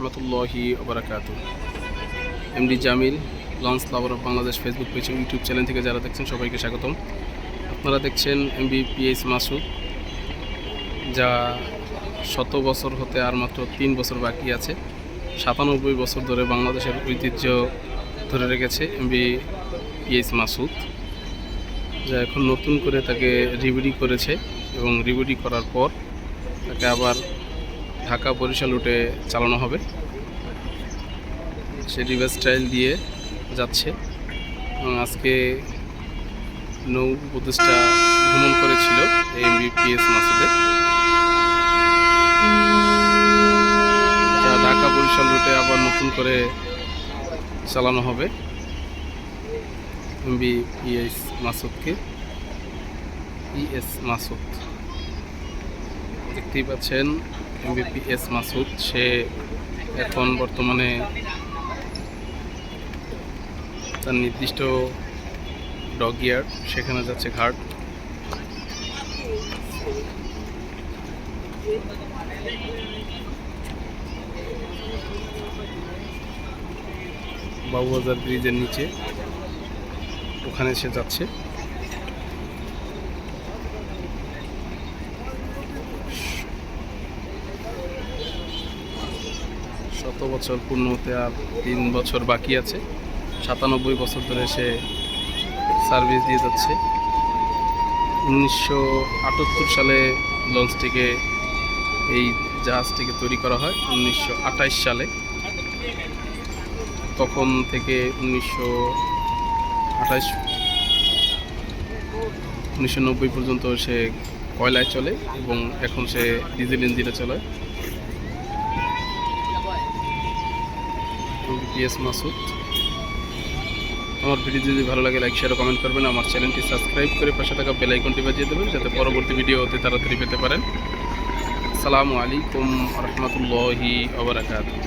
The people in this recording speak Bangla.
রহমতুল্লাহি ওবরাকাত MD Jamil, launch lover of Bangladesh Facebook page YouTube channel থেকে যারা দেখছেন সবাইকে স্বাগতম। আপনারা দেখছেন এমবিপিএস মাসুদ, যা শত বছর হতে আর মাত্র তিন বছর বাকি আছে। সাতানব্বই বছর ধরে বাংলাদেশের ঐতিহ্য ধরে রেখেছে এমবিপিএস মাসুদ, যা এখন নতুন করে তাকে রিবিডি করেছে এবং রিবিডি করার পর তাকে আবার ঢাকা বরিশাল রুটে চালানো হবে। সে রিভার স্টাইল দিয়ে যাচ্ছে। এবং আজকে নৌ উপদেষ্টা ভ্রমণ করেছিল এমবিপিএস মাসুদে। যা ঢাকা বরিশাল রুটে আবার নতুন করে চালানো হবে এম এমবিপিএস মাসুদকে। ইএস মাসুদ। দেখতেই পাচ্ছেন এমবিপিএস মাসুদ সে এখন বর্তমানে তার নির্দিষ্ট ডগ ইয়ার্ড সেখানে যাচ্ছে ঘাট। বাবুবাজার ব্রিজের নিচে, ওখানে সে যাচ্ছে। শত বছর পূর্ণ হতে আর তিন বছর বাকি আছে। সাতানব্বই বছর ধরে সে সার্ভিস দিয়ে যাচ্ছে। উনিশশো আটাত্তর সালে লঞ্চটিকে, এই জাহাজটিকে তৈরি করা হয় উনিশশো সালে। তখন থেকে উনিশশো আঠাইশ উনিশশো পর্যন্ত সে কয়লায় চলে এবং এখন সে ডিজেল ইঞ্জিনে চলে। বিএস মাসুদ। আমার ভিডিও যদি ভালো লাগে লাইক শেয়ার কমেন্ট করবেন। আমার চ্যানেলটি সাবস্ক্রাইব করে পাশে থাকা বেলাইকনটি বাজিয়ে দেবেন যাতে পরবর্তী ভিডিও অতি তাড়াতাড়ি পেতে পারেন। আসসালামু আলাইকুম রহমতুল্লাহি আবরাকাত